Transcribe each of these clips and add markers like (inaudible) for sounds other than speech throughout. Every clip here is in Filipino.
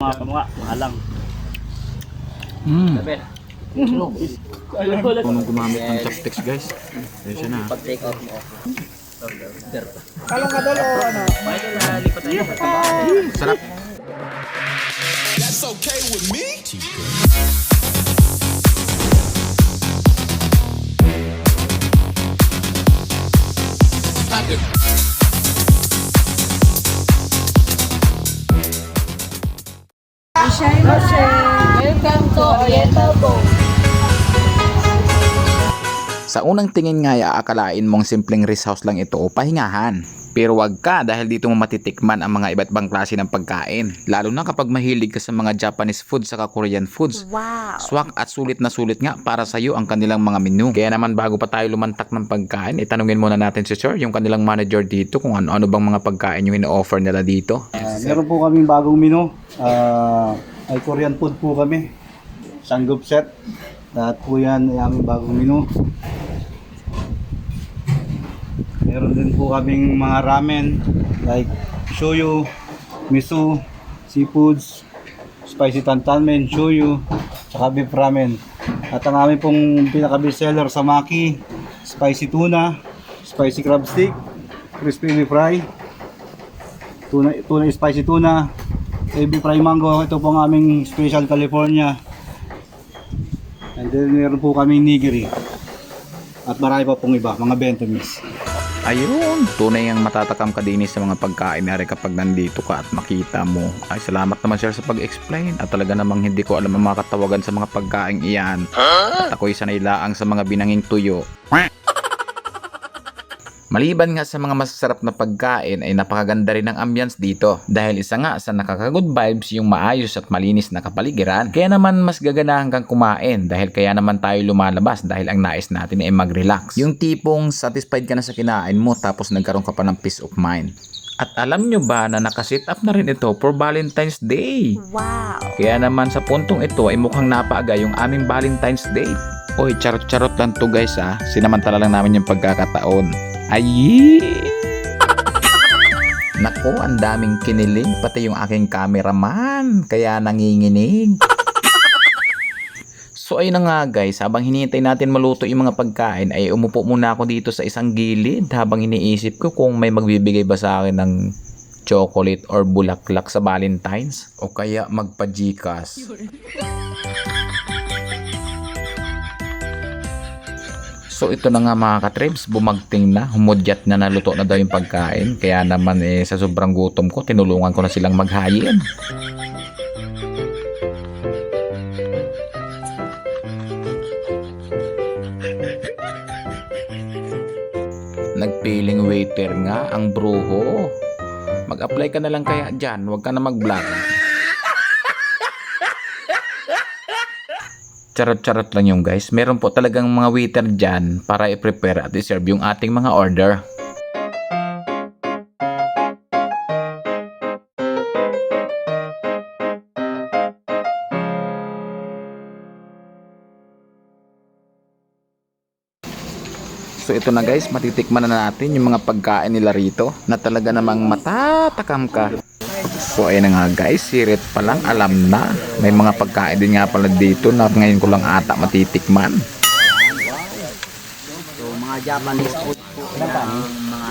Mga kamukha, mahalang. Mm. Punong gumamit ng chopsticks guys. Ayun siya na. Pag-take out mo. Sarap. That's okay with me. Sa unang tingin nga ay aakalain mong simpleng rest house lang ito o pahingahan. Pero wag ka dahil dito mo matitikman ang mga iba't ibang klase ng pagkain. Lalo na kapag mahilig ka sa mga Japanese food saka Korean foods. Wow. Swak at sulit na sulit nga para sa iyo ang kanilang mga menu. Kaya naman bago pa tayo lumantak ng pagkain, itanungin muna natin si Sir, yung kanilang manager dito, kung ano-ano bang mga pagkain yung ino-offer nila dito. Ah, meron po kaming bagong menu. Ah, ay Korean food po kami. Sanggop set. Lahat po yan ay aming bagong menu. Meron din po kaming mga ramen like shoyu, miso, seafoods, spicy tantanmen, shoyu, tsaka beef ramen. At ang aming pong pinaka-best seller sa Maki, spicy tuna, spicy crab stick, crispy beef fry, tuna, tuna spicy tuna, AB fry mango, ito po ang aming special California. And then meron po kami nigiri. At marami pa pong iba, mga Bentomis. Ayun, tunay ang matatakam ka din sa mga pagkain na kapag nandito ka at makita mo. Ay, salamat naman sir sa pag-explain at talaga namang hindi ko alam ang mga katawagan sa mga pagkain iyan. At ako'y sanay laang sa mga binanging tuyo. Maliban nga sa mga masasarap na pagkain ay napakaganda rin ang ambience dito dahil isa nga sa nakaka-good vibes yung maayos at malinis na kapaligiran. Kaya naman mas gaganahan kang kumain dahil kaya naman tayo lumalabas dahil ang nais natin ay mag-relax. Yung tipong satisfied ka na sa kinain mo tapos nagkaroon ka pa ng peace of mind. At alam nyo ba na nakasit up na rin ito for Valentine's Day? Wow. Kaya naman sa puntong ito ay mukhang napaaga yung aming Valentine's Day. Oy, charot-charot lang to guys ah. Sinamantala lang namin yung pagkakataon. Ay! (laughs) Nako, ang daming kinilig. Pati yung aking cameraman. Kaya nanginginig. So ayun na nga guys, habang hinihintay natin maluto yung mga pagkain ay umupo muna ako dito sa isang gilid habang iniisip ko kung may magbibigay ba sa akin ng chocolate or bulaklak sa Valentine's o kaya magpa-Gcash. (laughs) So ito na nga mga katrips, bumagting na, humudyat na naluto na daw yung pagkain. Kaya naman eh, sa sobrang gutom ko, tinulungan ko na silang maghayin. Nagpiling waiter nga ang bruho. Mag-apply ka na lang kaya dyan, huwag ka na mag-vlog. Charot-charot lang yung guys. Meron po talagang mga waiter dyan para i-prepare at i-serve yung ating mga order. So ito na guys, matitikman na natin yung mga pagkain nila rito na talaga namang matatakam ka. So ayun na nga guys, sirit pa lang alam na. May mga pagkain din nga pala dito na ngayon ko lang ata matitikman. So, mga Japanese food po. Ka? Mga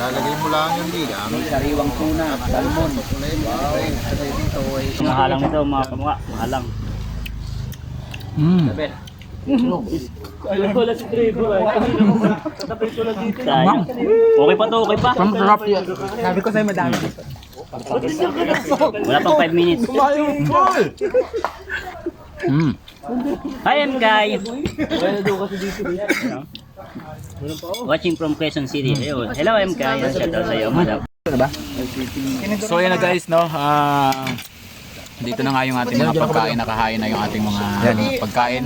Lalagay mo lang yung. May sariwang tuna, salmon. Mahalang ito, mga kamukha, mahalang. Mm. Wala si Trevor. ko lang dito. Sayang. Okay pa to, okay pa. Masarap yan. Sabi ko sa'yo madami. Wala pang 5 minutes. Mm. Hi, MKay. Watching from Quezon City. Ayun. Hello, MKay. Shout out sa'yo, madam. So ayan na guys, no. Ah, dito na nga yung ating mga pagkain. Nakahain na yung ating mga pagkain.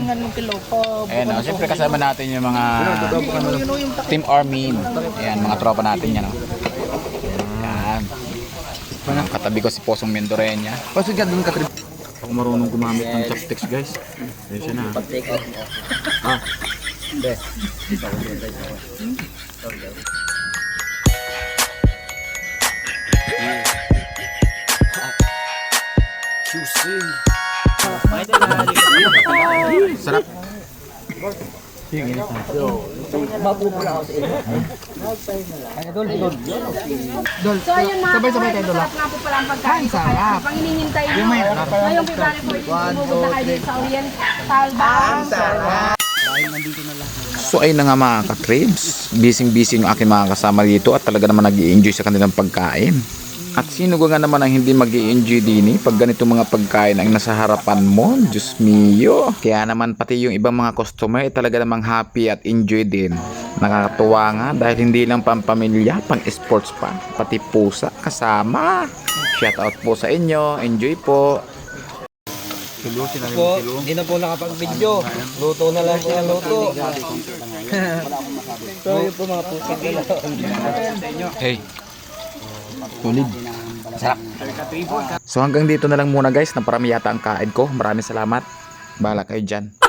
Ayan, no. Siyempre kasama natin yung mga Team Armin. Ayan, mga tropa natin yan. No? Ayan. Ayan. Katabi ko si Posong Mendorenya. Pasig ka dun katrip. Ako marunong gumamit ng chopsticks guys. Ayan siya na. Pag-take out mo. Ah. Sarap. So, ayun mga sabay-sabay tayo dula. nga po pala ang pagkain ko kaya pang hinihintay nyo. Ngayong February 14, bumugod na kayo dito sa. So ayun na nga mga ka-tribes, busy-busy yung aking mga kasama dito at talaga naman nag enjoy sa kanilang pagkain. At sino ko nga naman ang hindi mag enjoy din eh, pag ganito mga pagkain ang nasa harapan mo, Diyos mio. Kaya naman pati yung ibang mga customer ay talaga namang happy at enjoy din. Nakakatuwa nga dahil hindi lang pampamilya, pang sports pa, pati pusa kasama. Shout out po sa inyo, enjoy po. Po, hindi na po nakapag-video. Luto na lang po ang luto. so, yun po mga nila. Hey. Tulid. Sarap. So hanggang dito na lang muna guys. Naparami yata ang kain ko. Maraming salamat. Bahala kayo dyan.